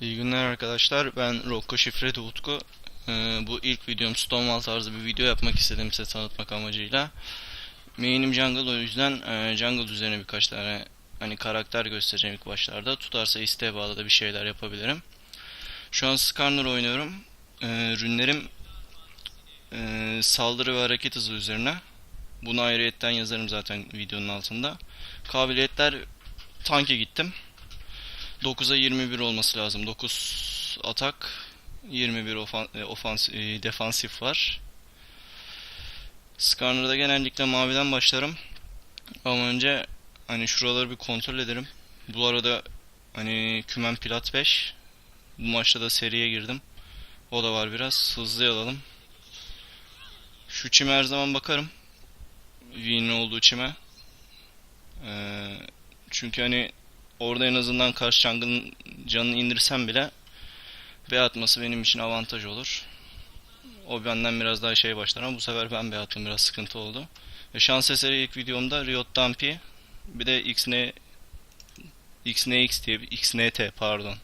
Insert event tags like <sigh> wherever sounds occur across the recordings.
İyi günler arkadaşlar. Ben Rocco Şifredi Utku. Ee, bu ilk videom Stonewall tarzı bir video yapmak istedim size tanıtmak amacıyla. Main'im Jungle o yüzden e, Jungle üzerine birkaç tane hani karakter göstereceğim ilk başlarda. Tutarsa isteğe bağlı da bir şeyler yapabilirim. Şu an Skarner oynuyorum. Ee, rünlerim e, saldırı ve hareket hızı üzerine. Bunu ayrıyetten yazarım zaten videonun altında. Kabiliyetler tanke gittim. 9'a 21 olması lazım. 9 atak, 21 ofan, e, ofans, e, defansif var. Skarner'da genellikle maviden başlarım. Ama önce hani şuraları bir kontrol ederim. Bu arada hani kümen plat 5. Bu maçta da seriye girdim. O da var biraz. Hızlı alalım. Şu çime her zaman bakarım. V'nin olduğu çime. Ee, çünkü hani Orada en azından karşı jungle'ın canını indirsem bile B atması benim için avantaj olur. O benden biraz daha şey başlar ama bu sefer ben B attım biraz sıkıntı oldu. Ve şans eseri ilk videomda Riot Dumpy bir de XN XNX diye XNT pardon.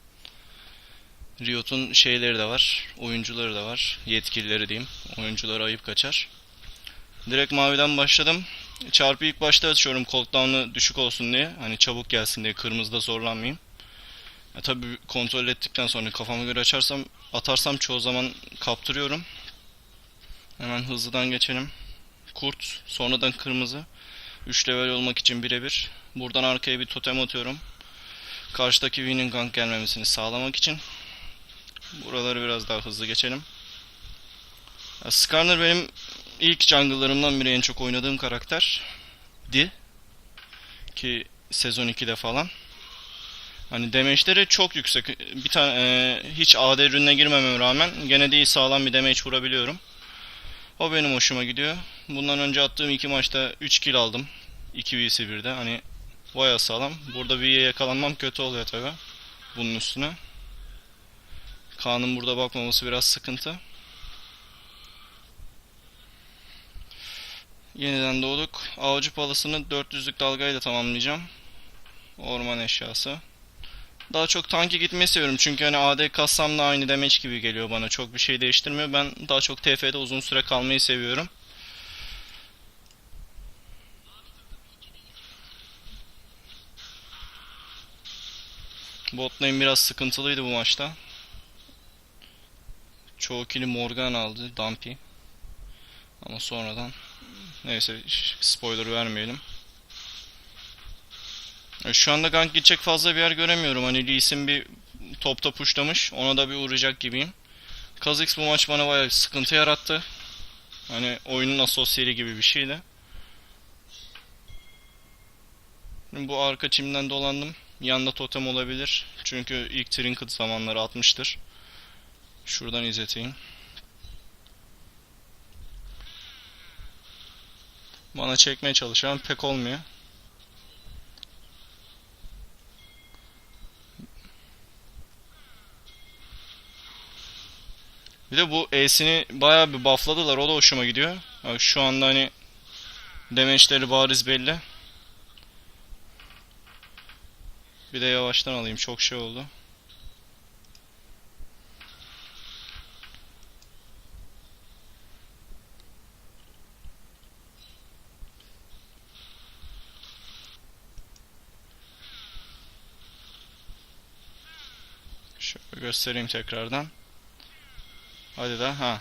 Riot'un şeyleri de var, oyuncuları da var, yetkilileri diyeyim. Oyuncuları ayıp kaçar. Direkt maviden başladım. Çarpı ilk başta açıyorum cooldown'u düşük olsun diye. Hani çabuk gelsin diye kırmızıda zorlanmayayım. Ya tabi kontrol ettikten sonra kafama göre açarsam atarsam çoğu zaman kaptırıyorum. Hemen hızlıdan geçelim. Kurt, sonradan kırmızı. 3 level olmak için birebir. Buradan arkaya bir totem atıyorum. Karşıdaki Winning gank gelmemesini sağlamak için. Buraları biraz daha hızlı geçelim. Ya Skarner benim ilk jungle'larımdan biri en çok oynadığım karakter. Di. Ki sezon 2'de falan. Hani damage'leri çok yüksek. Bir tane e, hiç AD ürününe girmememe rağmen gene de iyi sağlam bir damage vurabiliyorum. O benim hoşuma gidiyor. Bundan önce attığım iki maçta 3 kill aldım. 2 vs 1'de. Hani bayağı sağlam. Burada V'ye yakalanmam kötü oluyor tabi. Bunun üstüne. Kaan'ın burada bakmaması biraz sıkıntı. Yeniden doğduk. Avcı palasını 400'lük dalgayla tamamlayacağım. Orman eşyası. Daha çok tanki gitmeyi seviyorum çünkü hani AD kassam da aynı damage gibi geliyor bana. Çok bir şey değiştirmiyor. Ben daha çok TF'de uzun süre kalmayı seviyorum. Bot biraz sıkıntılıydı bu maçta. Çoğu kili Morgan aldı, Dumpy. Ama sonradan Neyse spoiler vermeyelim. E, Şu anda gank gidecek fazla bir yer göremiyorum. Hani Lee Sin bir topta pushlamış. Ona da bir uğrayacak gibiyim. Kha'Zix bu maç bana bayağı sıkıntı yarattı. Hani oyunun asosyali gibi bir şeydi. Bu arka çimden dolandım. Yanında totem olabilir. Çünkü ilk Trinket zamanları atmıştır. Şuradan izleteyim. Bana çekmeye çalışan pek olmuyor. Bir de bu E'sini bayağı bir buffladılar. O da hoşuma gidiyor. Yani şu anda hani damage'leri bariz belli. Bir de yavaştan alayım. Çok şey oldu. Göstereyim tekrardan. Hadi de ha.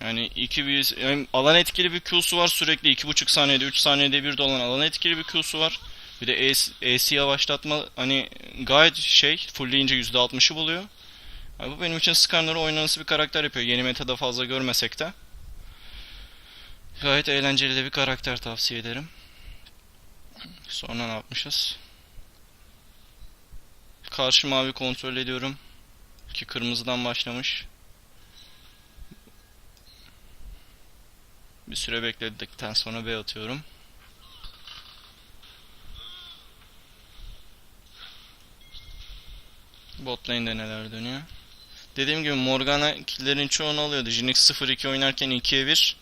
Yani iki bir yani alan etkili bir Q'su var sürekli 2.5 saniyede 3 saniyede bir dolan alan etkili bir Q'su var. Bir de AC yavaşlatma hani gayet şey fullleyince %60'ı buluyor. Yani bu benim için Skarner'ı oynanası bir karakter yapıyor. Yeni metada fazla görmesek de. Gayet eğlenceli de bir karakter tavsiye ederim. Sonra ne yapmışız? Karşı mavi kontrol ediyorum. Ki kırmızıdan başlamış. Bir süre bekledikten sonra B atıyorum. Bot lane'de neler dönüyor? Dediğim gibi Morgana killerin çoğunu alıyordu. Jinx 0-2 oynarken 2'ye 1.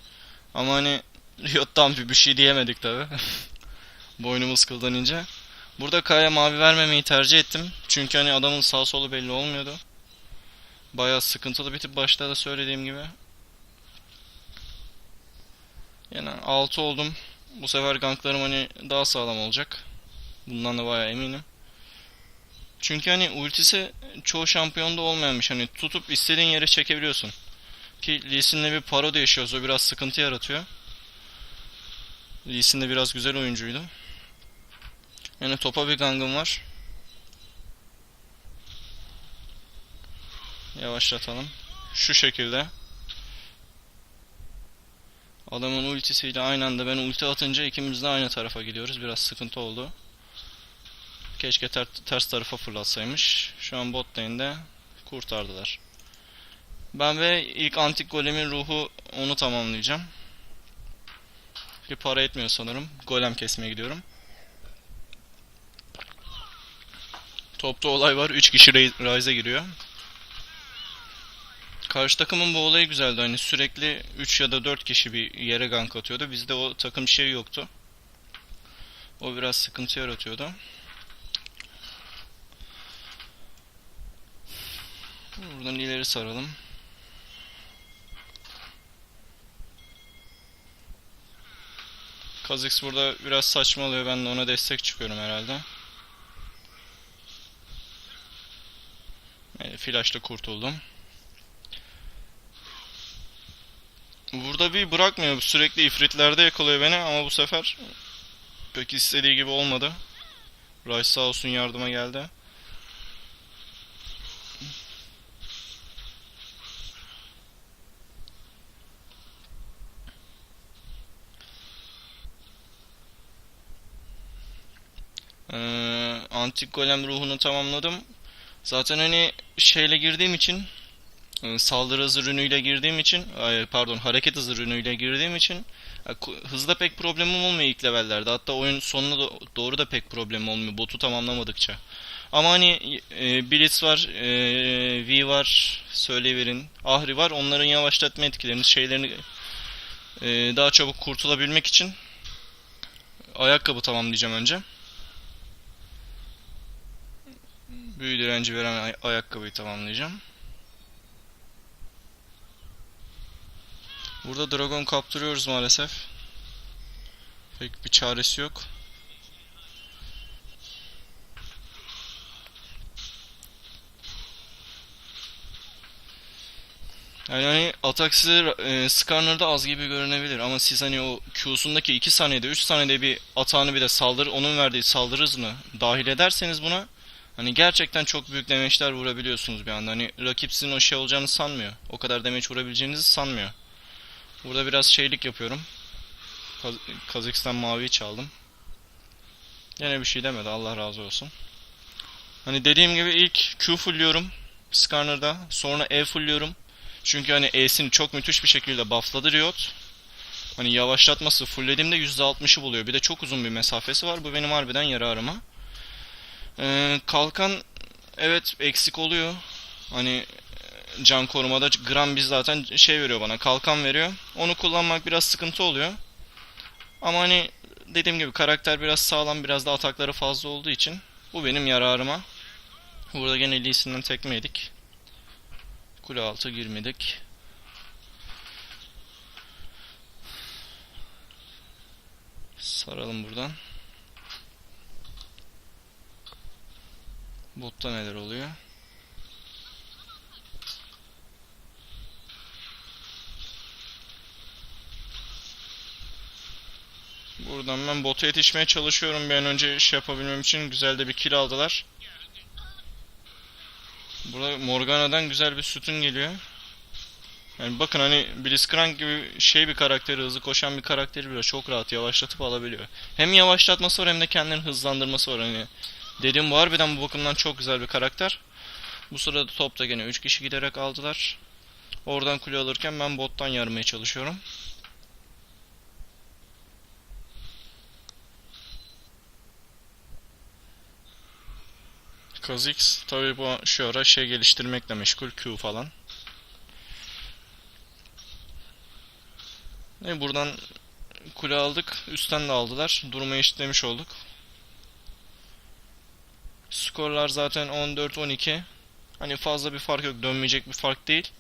Ama hani Riot'tan bir şey diyemedik tabi. <laughs> Boynumuz kıldanınca. Burada K'ya mavi vermemeyi tercih ettim. Çünkü hani adamın sağ solu belli olmuyordu. Bayağı sıkıntılı bir tip başta da söylediğim gibi. Yani 6 oldum. Bu sefer ganklarım hani daha sağlam olacak. Bundan da bayağı eminim. Çünkü hani ultisi çoğu şampiyonda olmayanmış. Hani tutup istediğin yere çekebiliyorsun. Ki Lee Sin'le bir parodi yaşıyoruz. O biraz sıkıntı yaratıyor. Lee Sin de biraz güzel oyuncuydu. Yani topa bir gangım var. Yavaşlatalım. Şu şekilde. Adamın ultisiyle aynı anda ben ulti atınca ikimiz de aynı tarafa gidiyoruz. Biraz sıkıntı oldu. Keşke ter, ters tarafa fırlatsaymış. Şu an bot lane'de kurtardılar. Ben ve ilk antik golemin ruhu onu tamamlayacağım. Bir para etmiyor sanırım. Golem kesmeye gidiyorum. Topta olay var. 3 kişi Rise'e giriyor. Karşı takımın bu olayı güzeldi. Hani sürekli 3 ya da 4 kişi bir yere gank atıyordu. Bizde o takım şey yoktu. O biraz sıkıntı yaratıyordu. Buradan ileri saralım. Kha'Zix burada biraz saçmalıyor. Ben de ona destek çıkıyorum herhalde. Yani flash'la kurtuldum. Burada bir bırakmıyor. Sürekli ifritlerde yakalıyor beni ama bu sefer pek istediği gibi olmadı. Rice sağ olsun yardıma geldi. Ee, antik golem ruhunu tamamladım. Zaten hani şeyle girdiğim için e, saldırı hızı ürünüyle girdiğim için ay, pardon hareket hızı ürünüyle girdiğim için e, hızda pek problemim olmuyor ilk levellerde. Hatta oyun sonuna do- doğru da pek problemim olmuyor botu tamamlamadıkça. Ama hani e, Blitz var, e, V var, söyleyiverin, Ahri var. Onların yavaşlatma etkilerini, şeylerini e, daha çabuk kurtulabilmek için ayakkabı tamamlayacağım önce. Büyü direnci veren ay- ayakkabıyı tamamlayacağım. Burada dragon kaptırıyoruz maalesef. Pek bir çaresi yok. Yani hani atak size e, Skarner'da az gibi görünebilir ama siz hani o Q'sundaki 2 saniyede 3 saniyede bir atağını bir de saldırı onun verdiği saldırı hızını dahil ederseniz buna Hani gerçekten çok büyük demeçler vurabiliyorsunuz bir anda. Hani rakip sizin o şey olacağını sanmıyor. O kadar demeç vurabileceğinizi sanmıyor. Burada biraz şeylik yapıyorum. Kaz Kazakistan maviyi çaldım. Yine bir şey demedi Allah razı olsun. Hani dediğim gibi ilk Q fullliyorum Skarner'da. Sonra E fullliyorum. Çünkü hani E'sini çok müthiş bir şekilde buffladı Riot. Hani yavaşlatması fulllediğimde %60'ı buluyor. Bir de çok uzun bir mesafesi var. Bu benim harbiden yararıma. Ee, kalkan evet eksik oluyor. Hani can korumada gram biz zaten şey veriyor bana kalkan veriyor. Onu kullanmak biraz sıkıntı oluyor. Ama hani dediğim gibi karakter biraz sağlam biraz da atakları fazla olduğu için bu benim yararıma. Burada gene Lee Sin'den tekme yedik. Kule altı girmedik. Saralım buradan. Botta neler oluyor? Buradan ben bota yetişmeye çalışıyorum bir an önce iş yapabilmem için. Güzel de bir kill aldılar. Burada Morgana'dan güzel bir sütun geliyor. Yani bakın hani Blitzcrank gibi şey bir karakteri, hızlı koşan bir karakteri bile çok rahat yavaşlatıp alabiliyor. Hem yavaşlatması var hem de kendini hızlandırması var hani. Dediğim bu harbiden bu bakımdan çok güzel bir karakter. Bu sırada topta gene 3 kişi giderek aldılar. Oradan kule alırken ben bottan yarmaya çalışıyorum. Kha'Zix tabi bu şu ara şey geliştirmekle meşgul Q falan. Ne buradan kule aldık. Üstten de aldılar. Durumu eşitlemiş olduk. Skorlar zaten 14-12. Hani fazla bir fark yok. Dönmeyecek bir fark değil.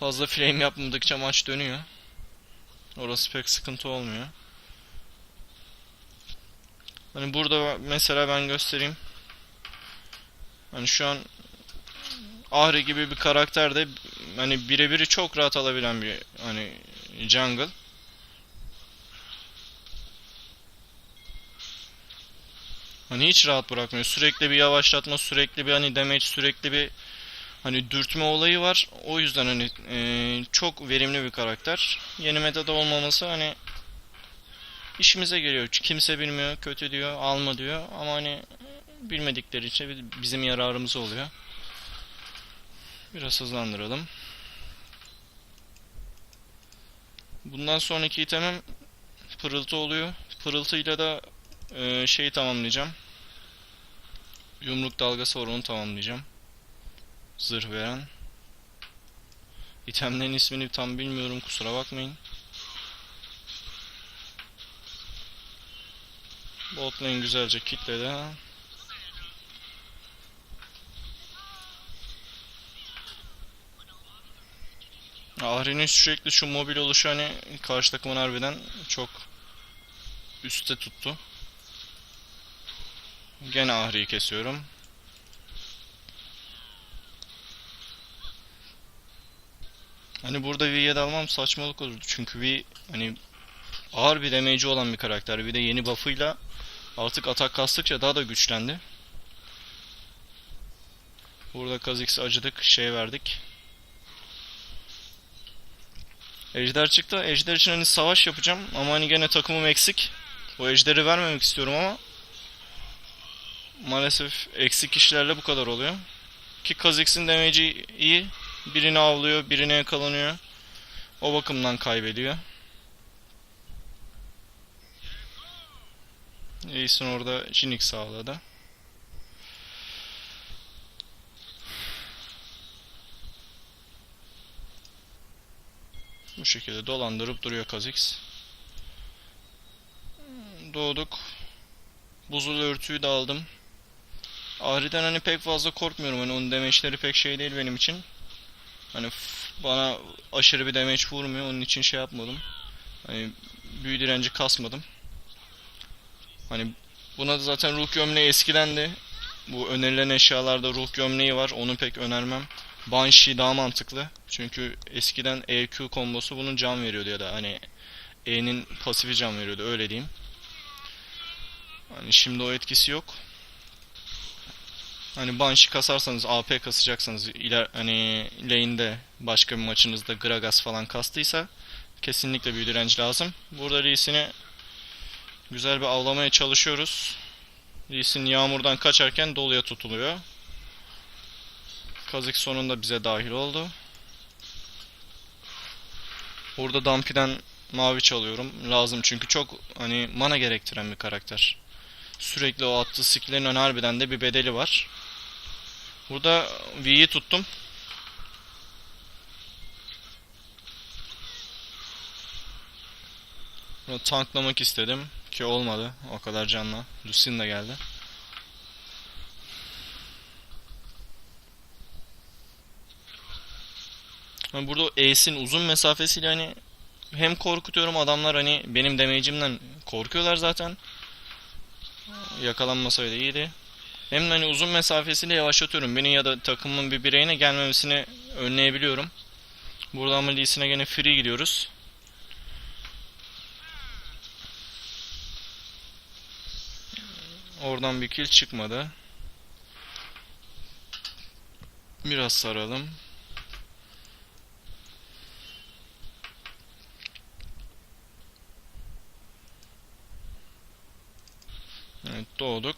Fazla flame yapmadıkça maç dönüyor. Orası pek sıkıntı olmuyor. Hani burada mesela ben göstereyim. Hani şu an Ahri gibi bir karakter de hani birebiri çok rahat alabilen bir hani jungle. Hani hiç rahat bırakmıyor. Sürekli bir yavaşlatma, sürekli bir hani damage, sürekli bir hani dürtme olayı var. O yüzden hani e, çok verimli bir karakter. Yeni metada olmaması hani işimize geliyor. Kimse bilmiyor, kötü diyor, alma diyor ama hani bilmedikleri için bizim yararımız oluyor. Biraz hızlandıralım. Bundan sonraki itemim pırıltı oluyor. Pırıltıyla da e, şeyi tamamlayacağım. Yumruk dalgası var onu tamamlayacağım. Zırh veren. İtemlerin ismini tam bilmiyorum kusura bakmayın. Bot lane güzelce kitledi. Ahri'nin sürekli şu mobil oluşu hani karşı takımın harbiden çok üstte tuttu. Gene Ahri'yi kesiyorum. Hani burada V'ye dalmam saçmalık olurdu. Çünkü V hani ağır bir damage'i olan bir karakter. Bir de yeni buff'ıyla artık atak kastıkça daha da güçlendi. Burada Kha'Zix'e acıdık, şey verdik. Ejder çıktı. Ejder için hani savaş yapacağım ama hani gene takımım eksik. O ejderi vermemek istiyorum ama maalesef eksik kişilerle bu kadar oluyor. Ki Kha'Zix'in damage'i iyi. Birini avlıyor, birine yakalanıyor. O bakımdan kaybediyor. Ace'in orada Jinx sağladı. Bu şekilde dolandırıp duruyor Kha'Zix. Doğduk. Buzul örtüyü de aldım. Ahri'den hani pek fazla korkmuyorum. Hani onun demeçleri pek şey değil benim için. Hani bana aşırı bir damage vurmuyor. Onun için şey yapmadım. Hani büyü direnci kasmadım. Hani buna da zaten ruh gömleği eskiden de bu önerilen eşyalarda ruh gömleği var. Onu pek önermem. Banshee daha mantıklı. Çünkü eskiden EQ kombosu bunun can veriyordu ya da hani E'nin pasifi can veriyordu öyle diyeyim. Hani şimdi o etkisi yok. Hani Banshee kasarsanız AP kasacaksanız iler hani lane'de başka bir maçınızda Gragas falan kastıysa kesinlikle bir direnç lazım. Burada Lee'sini güzel bir avlamaya çalışıyoruz. Lee'sin yağmurdan kaçarken doluya tutuluyor. Kazık sonunda bize dahil oldu. Burada Dumpy'den mavi çalıyorum. Lazım çünkü çok hani mana gerektiren bir karakter. Sürekli o attığı skill'lerin harbiden de bir bedeli var. Burada V'yi tuttum. Burada tanklamak istedim ki olmadı. O kadar canla. Lucien de geldi. Burada Ace'in uzun mesafesiyle hani hem korkutuyorum adamlar hani benim damage'imden korkuyorlar zaten. Yakalanmasaydı iyiydi. Hem de hani uzun mesafesiyle yavaşlatıyorum. Beni ya da takımın bir bireyine gelmemesini önleyebiliyorum. Burada ama Lee'sine gene free gidiyoruz. Oradan bir kill çıkmadı. Biraz saralım. Evet doğduk.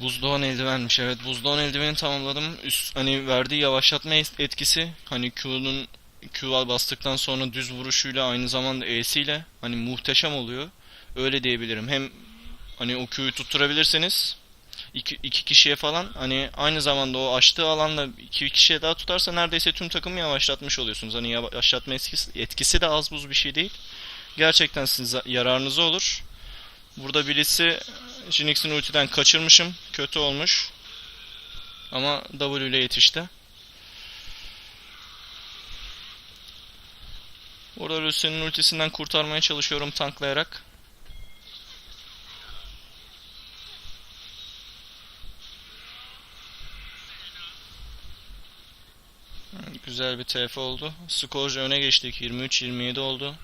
Buzdağın eldivenmiş. Evet buzdağın eldiveni tamamladım. Üst, hani verdiği yavaşlatma etkisi hani Q'nun Q bastıktan sonra düz vuruşuyla aynı zamanda E'siyle hani muhteşem oluyor. Öyle diyebilirim. Hem hani o Q'yu tutturabilirseniz iki, iki kişiye falan hani aynı zamanda o açtığı alanda iki kişiye daha tutarsa neredeyse tüm takımı yavaşlatmış oluyorsunuz. Hani yavaşlatma etkisi, etkisi de az buz bir şey değil. Gerçekten size yararınıza olur. Burada birisi Jinx'in ultiden kaçırmışım. Kötü olmuş. Ama W ile yetişti. Burada Lucian'ın ultisinden kurtarmaya çalışıyorum tanklayarak. Güzel bir TF oldu. Skorca öne geçtik. 23-27 oldu.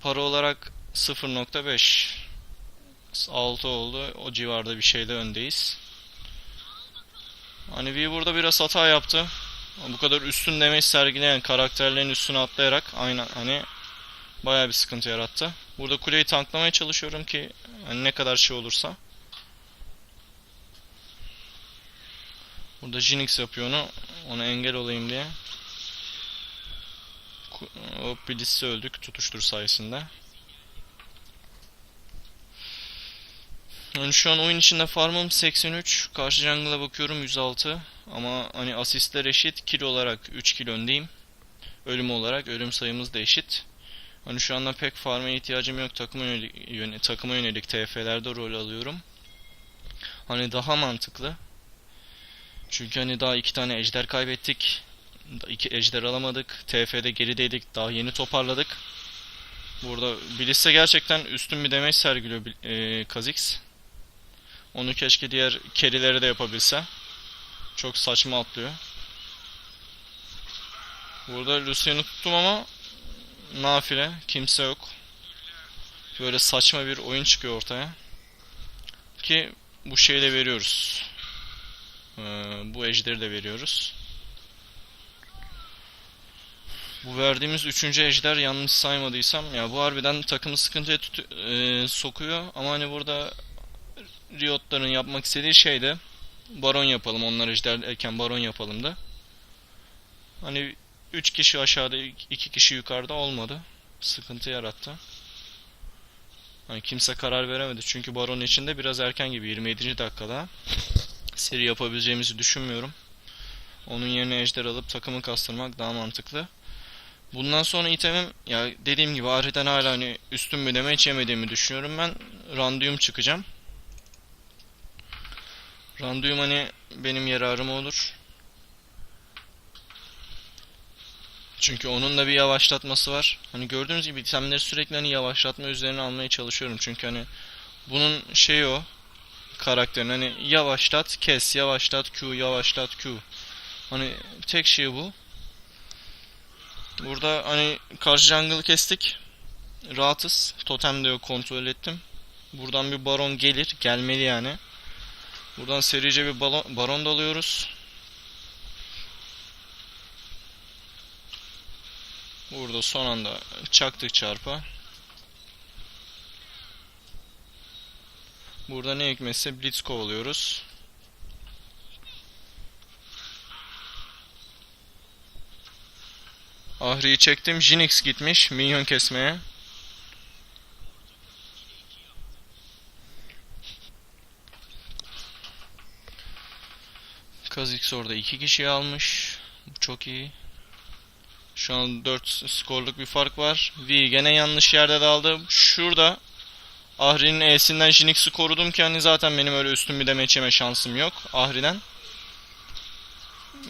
Para olarak 0.5 6 oldu. O civarda bir şeyde öndeyiz. Hani V burada biraz hata yaptı. Bu kadar üstün demeç sergileyen karakterlerin üstüne atlayarak aynı hani bayağı bir sıkıntı yarattı. Burada kuleyi tanklamaya çalışıyorum ki hani ne kadar şey olursa. Burada Jinx yapıyor onu. Ona engel olayım diye. Hop birisi öldük tutuştur sayesinde. Yani şu an oyun içinde farmım 83. Karşı jungle'a bakıyorum 106. Ama hani asistler eşit. Kill olarak 3 kill öndeyim. Ölüm olarak ölüm sayımız da eşit. Hani şu anda pek farm'a ihtiyacım yok. Takıma yönelik, yöne, takıma yönelik TF'lerde rol alıyorum. Hani daha mantıklı. Çünkü hani daha iki tane ejder kaybettik. İki ejder alamadık. TF'de gerideydik. Daha yeni toparladık. Burada Bliss'e gerçekten üstün bir demeç sergiliyor e, Kha'Zix. Onu keşke diğer kerilere de yapabilse. Çok saçma atlıyor. Burada Lucian'ı tuttum ama nafile. Kimse yok. Böyle saçma bir oyun çıkıyor ortaya. Ki bu şeyi de veriyoruz. Ee, bu ejderi de veriyoruz. Bu verdiğimiz üçüncü ejder yanlış saymadıysam ya bu harbiden takımı sıkıntıya e, sokuyor ama hani burada Riot'ların yapmak istediği şey de baron yapalım. Onlar ejderlerken baron yapalım da. Hani 3 kişi aşağıda 2 kişi yukarıda olmadı. Sıkıntı yarattı. Hani kimse karar veremedi. Çünkü baron içinde biraz erken gibi 27. dakikada. Seri yapabileceğimizi düşünmüyorum. Onun yerine ejder alıp takımı kastırmak daha mantıklı. Bundan sonra itemim ya dediğim gibi Ahri'den hala hani üstün bir deme yemediğimi düşünüyorum ben. Randium çıkacağım. Randium hani benim yararıma olur. Çünkü onun da bir yavaşlatması var. Hani gördüğünüz gibi itemleri sürekli hani yavaşlatma üzerine almaya çalışıyorum. Çünkü hani bunun şeyi o karakterin hani yavaşlat kes yavaşlat Q yavaşlat Q. Hani tek şey bu. Burada hani karşı jungle'ı kestik. Rahatız. Totem de kontrol ettim. Buradan bir baron gelir. Gelmeli yani. Buradan serice bir balon, baron dalıyoruz. Burada son anda çaktık çarpa. Burada ne hikmetse blitz kovalıyoruz. Ahri'yi çektim. Jinx gitmiş minyon kesmeye. Kha'Zix orada iki kişi almış. Bu çok iyi. Şu an 4 skorluk bir fark var. V gene yanlış yerde daldı. Şurada Ahri'nin E'sinden Jinx'i korudum ki hani zaten benim öyle üstün bir demeç yeme şansım yok Ahri'den.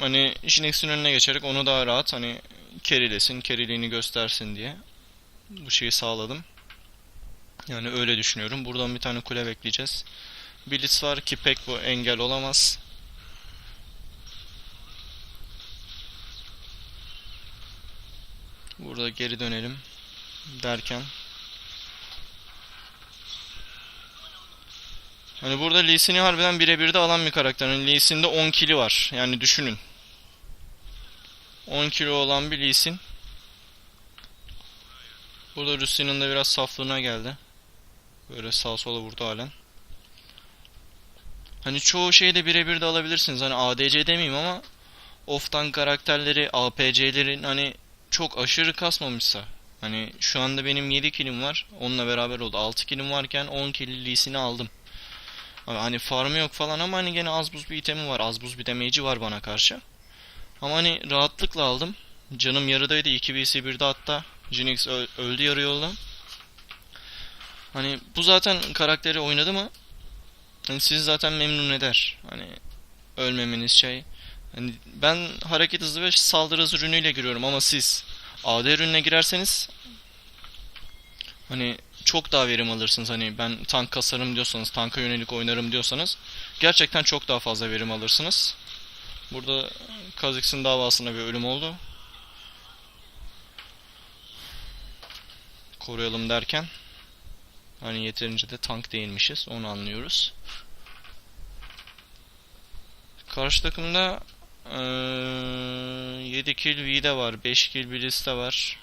Hani Jinx'in önüne geçerek onu daha rahat hani kerilesin, keriliğini göstersin diye bu şeyi sağladım. Yani öyle düşünüyorum. Buradan bir tane kule bekleyeceğiz. Blitz var ki pek bu engel olamaz. Burada geri dönelim derken Hani burada Lee Sin'i harbiden birebir de alan bir karakter. Hani Lee Sin'de 10 kili var. Yani düşünün. 10 kilo olan bir Lee Sin. Burada Lucian'ın da biraz saflığına geldi. Böyle sağ sola vurdu halen. Hani çoğu şeyi de birebir de alabilirsiniz. Hani ADC demeyeyim ama off'tan karakterleri, APC'lerin hani çok aşırı kasmamışsa. Hani şu anda benim 7 kilim var. Onunla beraber oldu. 6 kilim varken 10 kill Lee Sin'i aldım. Hani farmı yok falan ama hani gene az buz bir itemi var. Az buz bir damage'i var bana karşı. Ama hani rahatlıkla aldım. Canım yarıdaydı. 2 vs 1'de hatta. Jinx öldü yarı yolda. Hani bu zaten karakteri oynadı mı? Hani sizi zaten memnun eder. Hani ölmemeniz şey. Hani ben hareket hızı ve saldırı hızı ürünüyle giriyorum ama siz AD ürününe girerseniz hani çok daha verim alırsınız. Hani ben tank kasarım diyorsanız, tanka yönelik oynarım diyorsanız gerçekten çok daha fazla verim alırsınız. Burada Kha'Zix'in davasına bir ölüm oldu. Koruyalım derken hani yeterince de tank değilmişiz. Onu anlıyoruz. Karşı takımda eee 7 kill V'de var, 5 kill Bliss'te var.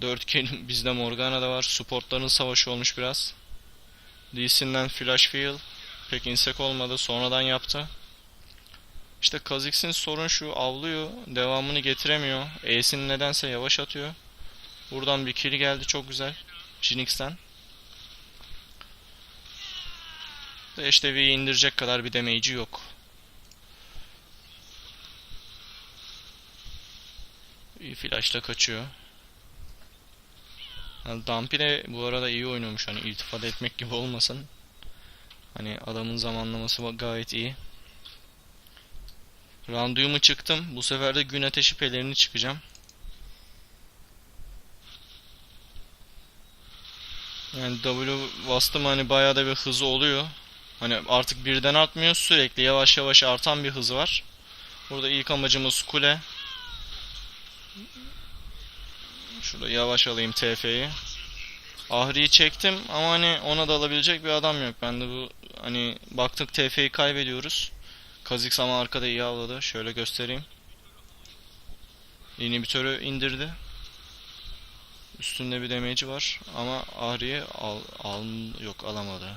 4 kill <laughs> bizde Morgana'da var. Supportların savaşı olmuş biraz. Sin'den Flash Field pek insek olmadı. Sonradan yaptı. İşte Kha'Zix'in sorun şu avlıyor. Devamını getiremiyor. E'sini nedense yavaş atıyor. Buradan bir kill geldi çok güzel. Jinx'ten. İşte V'yi indirecek kadar bir damage'i yok. İyi flash'la kaçıyor. Yani Dumpy de bu arada iyi oynuyormuş hani iltifat etmek gibi olmasın. Hani adamın zamanlaması gayet iyi. Randumu çıktım. Bu sefer de gün ateşi pelerini çıkacağım. Yani W bastım hani bayağı da bir hızı oluyor. Hani artık birden artmıyor sürekli yavaş yavaş artan bir hızı var. Burada ilk amacımız kule. Şurada yavaş alayım TF'yi. Ahri'yi çektim ama hani ona da alabilecek bir adam yok. Ben de bu hani baktık TF'yi kaybediyoruz. Kha'Zix ama arkada iyi avladı. Şöyle göstereyim. İnhibitörü indirdi. Üstünde bir damage'i var ama Ahri'yi al, al yok alamadı.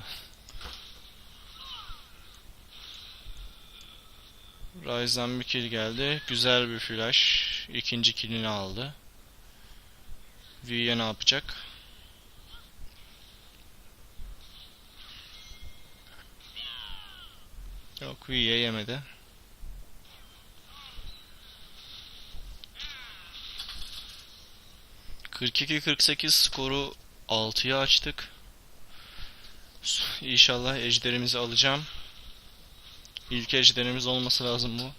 Ryze'dan bir kill geldi. Güzel bir flash. İkinci killini aldı. V'ye ne yapacak? Yok V'ye yemedi. ...42-48 skoru 6'ya açtık. İnşallah ejderimizi alacağım. İlk ejderimiz olması lazım bu.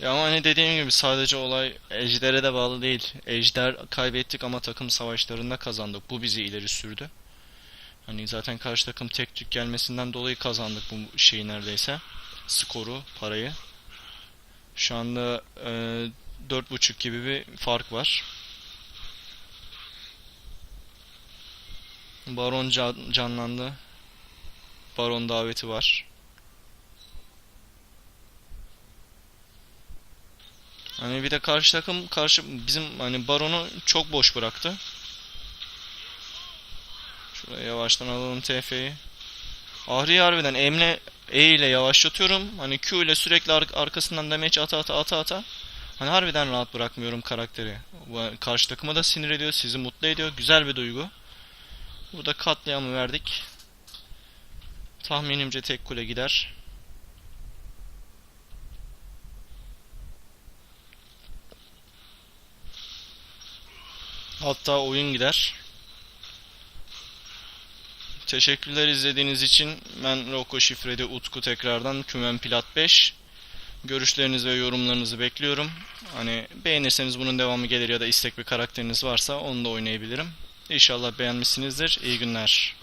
Ya ama hani dediğim gibi sadece olay Ejder'e de bağlı değil. Ejder kaybettik ama takım savaşlarında kazandık. Bu bizi ileri sürdü. Hani zaten karşı takım tek tük gelmesinden dolayı kazandık bu şeyi neredeyse. Skoru, parayı. Şu anda e, 4.5 gibi bir fark var. Baron can, canlandı. Baron daveti var. Hani bir de karşı takım karşı bizim hani Baron'u çok boş bıraktı. Şuraya yavaştan alalım TF'yi. Ahri'yi harbiden Emre E ile yavaşlatıyorum. Hani Q ile sürekli ar- arkasından damage ata ata ata ata. Hani harbiden rahat bırakmıyorum karakteri. Karşı takımı da sinir ediyor, sizi mutlu ediyor. Güzel bir duygu. Burada katliamı verdik. Tahminimce tek kule gider. Hatta oyun gider. Teşekkürler izlediğiniz için. Ben Rocco Şifredi Utku tekrardan Kümen Plat 5. Görüşlerinizi ve yorumlarınızı bekliyorum. Hani beğenirseniz bunun devamı gelir ya da istek bir karakteriniz varsa onu da oynayabilirim. İnşallah beğenmişsinizdir. İyi günler.